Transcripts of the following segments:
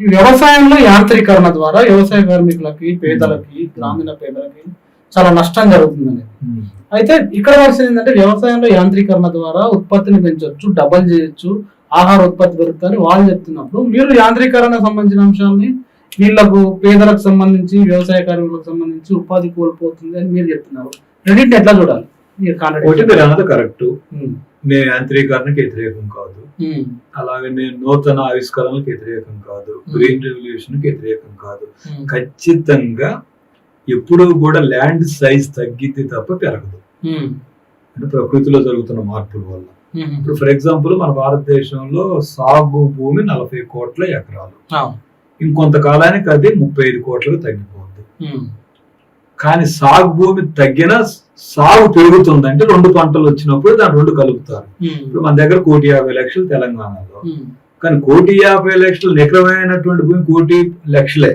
ఈ వ్యవసాయంలో యాంత్రీకరణ ద్వారా వ్యవసాయ కార్మికులకి పేదలకి గ్రామీణ పేదలకి చాలా నష్టం జరుగుతుందని అయితే ఇక్కడ పరిస్థితి ఏంటంటే వ్యవసాయంలో యాంత్రీకరణ ద్వారా ఉత్పత్తిని పెంచవచ్చు డబల్ చేయొచ్చు ఆహార ఉత్పత్తి పెరుగుతుందని వాళ్ళు చెప్తున్నప్పుడు మీరు యాంత్రీకరణ సంబంధించిన అంశాలని వీళ్ళకు పేదలకు సంబంధించి వ్యవసాయ కార్మికులకు సంబంధించి ఉపాధి కోల్పోతుంది అని మీరు చెప్తున్నారు. రెండింటిని ఎట్లా చూడాలి? మీరు కరెక్ట్. నేను యాంత్రీకరణకి వ్యతిరేకం కాదు. అలాగే నేను నూతన ఆవిష్కరణలకు వ్యతిరేకం కాదు. గ్రీన్ రెవల్యూషన్కి వ్యతిరేకం కాదు. ఖచ్చితంగా ఎప్పుడూ కూడా ల్యాండ్ సైజ్ తగ్గిద్ది తప్ప పెరగదు. అంటే ప్రకృతిలో జరుగుతున్న మార్పుల వల్ల. ఇప్పుడు ఫర్ ఎగ్జాంపుల్ మన భారతదేశంలో సాగు భూమి నలభై కోట్ల ఎకరాలు. ఇంకొంతకాలానికి అది ముప్పై ఐదు కోట్లకు తగ్గిపోద్ది. కానీ సాగు భూమి తగ్గినా సాగు పెరుగుతుంది అంటే రెండు పంటలు వచ్చినప్పుడు దాని రెండు కలుపుతారు. ఇప్పుడు మన దగ్గర కోటి యాభై లక్షలు తెలంగాణలో. కానీ కోటి యాభై లక్షలు నికరమైనటువంటి భూమి కోటి లక్షలే.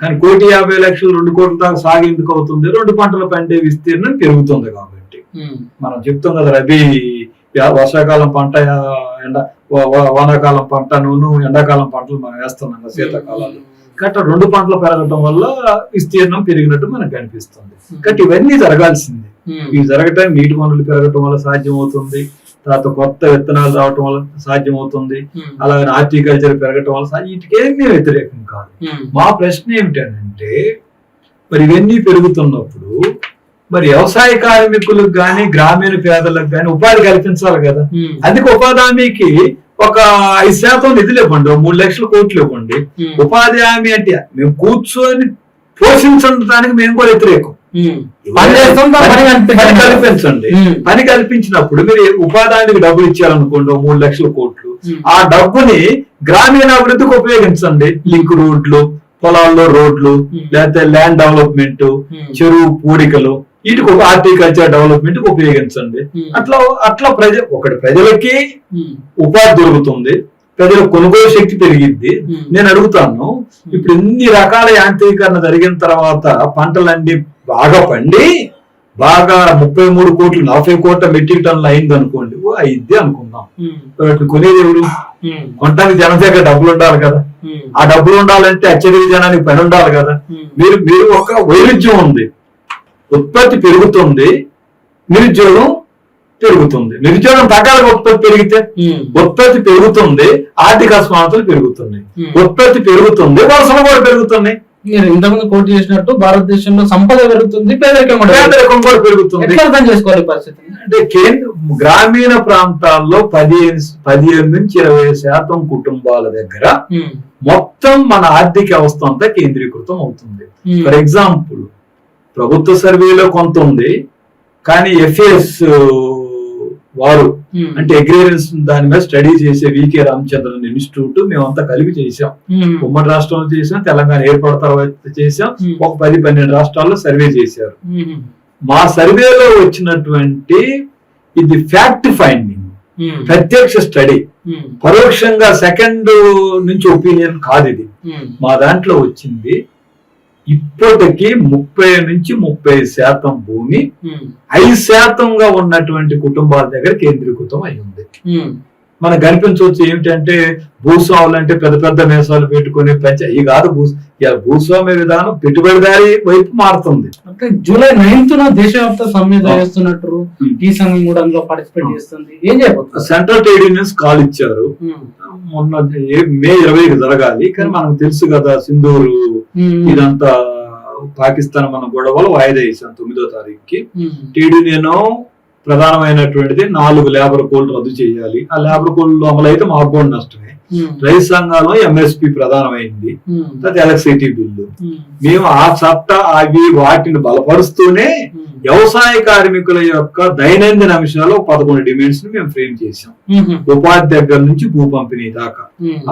కానీ కోటి యాభై లక్షలు రెండు కోట్ల దాకా సాగు ఎందుకు అవుతుంది? రెండు పంటలు పండే విస్తీర్ణం పెరుగుతుంది కాబట్టి. మనం చెప్తాం కదా రబీ వర్షాకాలం పంట ఎండ వానాకాలం పంట నూనె ఎండాకాలం పంటలు మనం వేస్తున్నాం కదా శీతాకాలాలు. కట్ట రెండు పంటలు పెరగటం వల్ల విస్తీర్ణం పెరిగినట్టు మనకు కనిపిస్తుంది కాబట్టి ఇవన్నీ జరగాల్సిందే. ఇవి జరగటం నీటి వనరులు పెరగటం వల్ల సాధ్యం అవుతుంది తర్వాత కొత్త విత్తనాలు రావటం వల్ల సాధ్యం అవుతుంది అలాగే హార్టికల్చర్ పెరగటం వల్ల వీటికేమీ వ్యతిరేకం కాదు. మా ప్రశ్న ఏమిటంటే మరి ఇవన్నీ పెరుగుతున్నప్పుడు మరి వ్యవసాయ కార్మికులకు గాని గ్రామీణ పేదలకు గాని ఉపాధి కల్పించాలి కదా. అందుకే ఉపాధి హామీకి ఒక ఐదు శాతం నిధులు ఇవ్వండి మూడు లక్షల కోట్లు ఇవ్వండి. ఉపాధి హామీ అంటే మేము కూర్చొని పోషించడానికి మేము కూడా వ్యతిరేకం. పని పని కల్పించండి. పని కల్పించినప్పుడు మీరు ఉపాధి హామీకి డబ్బులు ఇచ్చారనుకోండి మూడు లక్షల కోట్లు. ఆ డబ్బుని గ్రామీణ అభివృద్ధికి ఉపయోగించండి. లింక్ రోడ్లు పొలాల్లో రోడ్లు Hmm. లేకపోతే ల్యాండ్ డెవలప్మెంట్ చెరువు పూడికలు వీటికి ఒక హార్టికల్చర్ డెవలప్మెంట్కి ఉపయోగించండి. Hmm. అట్లా అట్లా ప్రజ ఒకటి ప్రజలకి ఉపాధి దొరుకుతుంది. ప్రజల కొనుగోలు శక్తి పెరిగిద్ది. Hmm. నేను అడుగుతాను ఇప్పుడు ఇన్ని రకాల యాంత్రీకరణ జరిగిన తర్వాత పంటలన్నీ బాగా పండి బాగా ముప్పై మూడు కోట్లు నలభై కోట్ల మెట్రిక్ టన్నులు అయింది అనుకోండి అయింది అనుకుందాం. వాటిని కొనేది ఎవరు? కొనడానికి జనం దగ్గర డబ్బులు ఉండాలి కదా. ఆ డబ్బులు ఉండాలంటే అత్యధిక జనానికి పని ఉండాలి కదా. మీరు మీరు ఒక వైరుధ్యం ఉంది. ఉత్పత్తి పెరుగుతుంది నిరుద్యోగం పెరుగుతుంది. నిరుద్యోగం తగ్గాలి ఉత్పత్తి పెరిగితే ఉత్పత్తి పెరుగుతుంది ఆర్థిక అసమానతలు పెరుగుతున్నాయి. Hmm. ఉత్పత్తి పెరుగుతుంది వలసలు కూడా పెరుగుతున్నాయి. మీరు ఇంతకుముందు కోట్ చేసినట్టు భారతదేశంలో సంపద పెరుగుతుంది పేదరికం కూడా. పేదరికం కూడా పెరుగుతుంది. అర్థం చేసుకోవాలి పరిస్థితి? అంటే కేంద్ర గ్రామీణ ప్రాంతాల్లో పదిహేను పదిహేను నుంచి ఇరవై శాతం కుటుంబాల దగ్గర మొత్తం మన ఆర్థిక వ్యవస్థ అంతా కేంద్రీకృతం అవుతుంది. ఫర్ ఎగ్జాంపుల్ ప్రభుత్వ సర్వేలో కొంత ఉంది కానీ ఎఫ్ఎస్ వారు అంటే అగ్రేరియన్స్ దాని మీద స్టడీ చేసే వికే రామచంద్రన్ ఇన్స్టిట్యూట్ మేమంతా కలిపి చేసాం ఉమ్మడి రాష్ట్రంలో చేసాం తెలంగాణ ఏర్పడిన తర్వాత చేసాం ఒక పది పన్నెండు రాష్ట్రాల్లో సర్వే చేశారు. మా సర్వేలో వచ్చినటువంటి ఇది ఫ్యాక్ట్ ఫైండింగ్ ప్రత్యక్ష స్టడీ. పరోక్షంగా సెకండ్ నుంచి ఒపీనియన్ కాదు ఇది. మా దాంట్లో వచ్చింది ఇప్పటికి ముప్పై నుంచి ముప్పై శాతం భూమి ఐదు శాతంగా ఉన్నటువంటి కుటుంబాల దగ్గర కేంద్రీకృతం అయి ఉంది మనకు కనిపించవచ్చు ఏమిటంటే భూస్వాములు అంటే పెద్ద పెద్ద మేసాలు పెట్టుకొని పెంచ ఈ కాదు భూ భూస్వామ్య విధానం పెట్టుబడిదారి వైపు మారుతుంది. అంటే జూలై నైన్త్ దేశవ్యాప్త సమ్మె. చేస్తున్నట్టు ఈ సంఘం కూడా అందులో పార్టిసిపేట్ చేస్తుంది. ఏం చేయబోతుంది సెంట్రల్ ట్రేడ్ యూనియన్స్ కాల్ ఇచ్చారు. మొన్న మే ఇరవైకి జరగాలి. కానీ మనకు తెలుసు కదా సింధూరు ఇదంతా పాకిస్తాన్ మన గొడవలు వాయిదా వేసాం తొమ్మిదో తారీఖుకి. ట్రేడ్ యూనియన్ ప్రధానమైనటువంటిది నాలుగు లేబర్ కోడ్లు రద్దు చేయాలి. ఆ లేబర్ కోడ్లు అమలైతే మాకు కూడా నష్టమే రైతు సంఘాల్లో ఎంఎస్పి ప్రధానమైంది. తర్వాత ఎలక్ట్రిసిటీ బిల్లు. మేము ఆ చట్ట అవి వాటిని బలపరుస్తూనే వ్యవసాయ కార్మికుల యొక్క దైనందిన అంశాలు పదకొండు డిమాండ్స్ని మేము ఫ్రేమ్ చేసాం ఉపాధి దగ్గర నుంచి భూ పంపిణీ దాకా.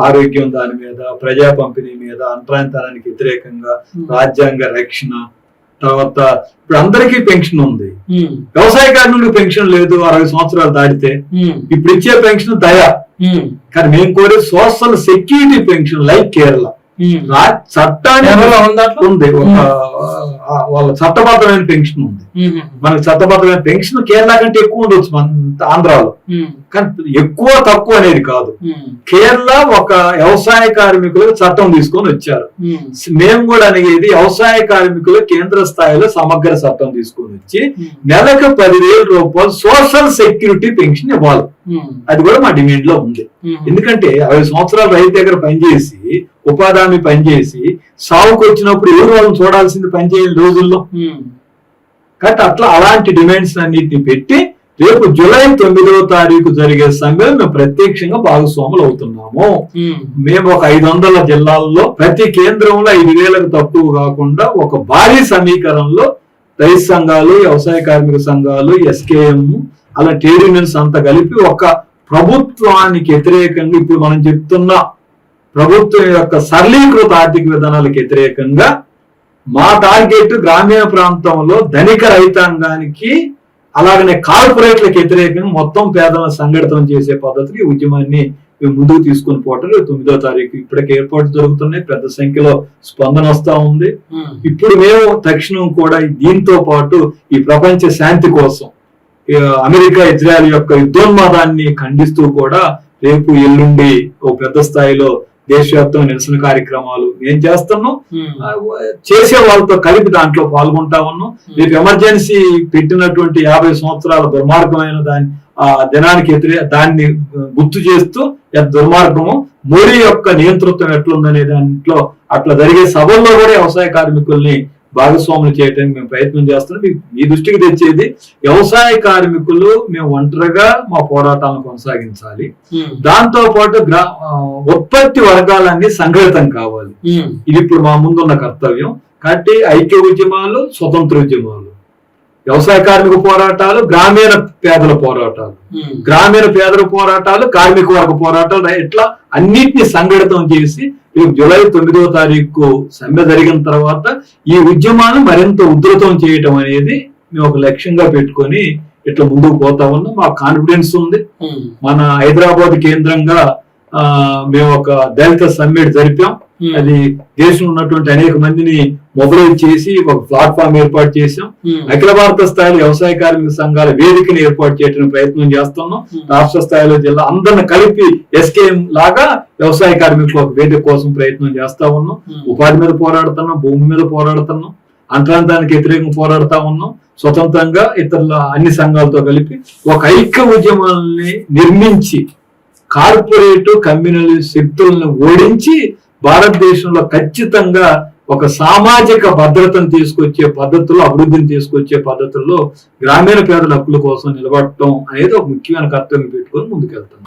ఆరోగ్యం దాని మీద ప్రజా పంపిణీ మీద అంతరాంతరానికి వ్యతిరేకంగా రాజ్యాంగ రక్షణ తర్వాత ఇప్పుడు అందరికీ పెన్షన్ ఉంది. వ్యవసాయ కార్మికులకు పెన్షన్ లేదు అరవై సంవత్సరాలు దాటితే ఇప్పుడు ఇచ్చే పెన్షన్ దయ. కానీ మేము కోరే social security pension like Kerala. కేరళలో ఉందా ఒక వాళ్ళ చట్టబద్ధమైన పెన్షన్ ఉంది. మనకి చట్టబద్ధమైన పెన్షన్ కేరళ కంటే ఎక్కువ ఉండొచ్చు మన ఆంధ్రాలో. కానీ ఎక్కువ తక్కువ అనేది కాదు. కేరళ ఒక వ్యవసాయ కార్మికులకు చట్టం తీసుకొని వచ్చారు. మేము. కూడా అనేది వ్యవసాయ కార్మికులు కేంద్ర స్థాయిలో సమగ్ర చట్టం తీసుకొని వచ్చి నెలకు పదివేల రూపాయలు సోషల్ సెక్యూరిటీ పెన్షన్ ఇవ్వాలి. అది కూడా మా డిమాండ్లో ఉంది ఎందుకంటే అరవై సంవత్సరాలు రైతు దగ్గర పనిచేసి ఉపాధి హామీ పనిచేసి సాగుకు వచ్చినప్పుడు ఎవరు వాళ్ళని చూడాల్సింది పనిచేయని రోజుల్లో. కాబట్టి అట్లా అలాంటి డిమాండ్స్ అన్నిటిని పెట్టి రేపు జూలై తొమ్మిదవ తారీఖు జరిగే సమ్మెలో మేము ప్రత్యక్షంగా భాగస్వాములు అవుతున్నాము. మేము ఒక ఐదు వందల జిల్లాల్లో ప్రతి కేంద్రంలో ఐదు వేలకు తక్కువ కాకుండా ఒక భారీ సమీకరణలో రైతు సంఘాలు వ్యవసాయ కార్మిక సంఘాలు ఎస్కేఎం అలా ట్రేడ్ యూనియన్స్ అంతా కలిపి ఒక ప్రభుత్వానికి వ్యతిరేకంగా ఇప్పుడు మనం చెప్తున్న ప్రభుత్వం యొక్క సరళీకృత ఆర్థిక విధానాలకు వ్యతిరేకంగా మా టార్గెట్ గ్రామీణ ప్రాంతంలో ధనిక రైతాంగానికి అలాగనే కార్పొరేట్లకు వ్యతిరేకంగా మొత్తం పేదలను సంఘటితం చేసే పద్ధతికి ఈ ఉద్యమాన్ని మేము ముందుకు తీసుకొని పోవటం తొమ్మిదో తారీఖు ఇప్పటికే ఏర్పాటు జరుగుతున్నాయి. పెద్ద సంఖ్యలో స్పందన వస్తా ఉంది. ఇప్పుడు మేము తక్షణం కూడా దీంతో పాటు ఈ ప్రపంచ శాంతి కోసం అమెరికా ఇజ్రాయెల్ యొక్క యుద్ధోన్మాదాన్ని ఖండిస్తూ కూడా రేపు ఎల్లుండి ఓ పెద్ద స్థాయిలో దేశవ్యాప్తంగా నిరసన కార్యక్రమాలు ఏం చేస్తున్నాం? చేసే వాళ్ళతో కలిపి దాంట్లో పాల్గొంటా ఉన్నాం రేపు ఎమర్జెన్సీ పెట్టినటువంటి యాభై సంవత్సరాల దుర్మార్గమైన దాని ఆ దినానికి ఎదురే దాన్ని గుర్తు చేస్తూ దుర్మార్గము మోడీ యొక్క నియంతృత్వం ఎట్లుందనే దాంట్లో అట్లా జరిగే సభల్లో కూడా వ్యవసాయ కార్మికుల్ని భాగస్వాములు చేయడానికి మేము ప్రయత్నం చేస్తున్నాం. మీ- దృష్టికి తెచ్చేది వ్యవసాయ కార్మికులు మేము ఒంటరిగా మా పోరాటాలను కొనసాగించాలి. ఉమ్, దాంతో పాటు గ్రా ఉత్పత్తి వర్గాలన్నీ సంఘటితం కావాలి. ఉమ్, ఇది ఇప్పుడు మా ముందున్న కర్తవ్యం. కాబట్టి ఐక్య ఉద్యమాలు స్వతంత్ర ఉద్యమాలు. వ్యవసాయ కార్మిక పోరాటాలు గ్రామీణ పేదల పోరాటాలు. ఉమ్, గ్రామీణ పేదల పోరాటాలు కార్మిక వర్గ పోరాటాలు ఇట్లా అన్నిటిని సంఘటితం చేసి రేపు జూలై తొమ్మిదవ తారీఖు సమ్మె జరిగిన తర్వాత ఈ ఉద్యమాన్ని మరింత ఉధృతం చేయటం అనేది మేము ఒక లక్ష్యంగా పెట్టుకొని ఇట్లా ముందుకు పోతా ఉన్నాం. మాకు కాన్ఫిడెన్స్ ఉంది. ఉమ్, మన హైదరాబాద్ కేంద్రంగా మేము ఒక దళిత సమ్మిట్ జరిపాం. అది దేశంలో ఉన్నటువంటి అనేక మందిని మొబిలైజ్ చేసి ఒక ప్లాట్ఫామ్ ఏర్పాటు చేసాం అఖిల భారత స్థాయిలో వ్యవసాయ కార్మిక సంఘాల వేదికని ఏర్పాటు చేయడానికి ప్రయత్నం చేస్తున్నాం. ఉమ్, రాష్ట్ర స్థాయిలో జిల్లా అందరిని కలిపి ఎస్కేఎం లాగా వ్యవసాయ కార్మికుల ఒక వేదిక కోసం ప్రయత్నం చేస్తా ఉన్నాం. ఉమ్, ఉపాధి మీద పోరాడుతున్నాం భూమి మీద పోరాడుతున్నాం అంతరాంతానికి వ్యతిరేకంగా పోరాడుతా ఉన్నాం. స్వతంత్రంగా ఇతరుల అన్ని సంఘాలతో కలిపి ఒక ఐక్య ఉద్యమాల్ని నిర్మించి కార్పొరేట్ కమ్యూనల్ శక్తులను ఓడించి భారతదేశంలో ఖచ్చితంగా ఒక సామాజిక భద్రతను తీసుకొచ్చే పద్ధతుల్లో అభివృద్ధిని తీసుకొచ్చే పద్ధతుల్లో గ్రామీణ పేదల హక్కుల కోసం నిలబడటం అనేది ఒక ముఖ్యమైన కర్తవ్యం పెట్టుకొని ముందుకెళ్తాం.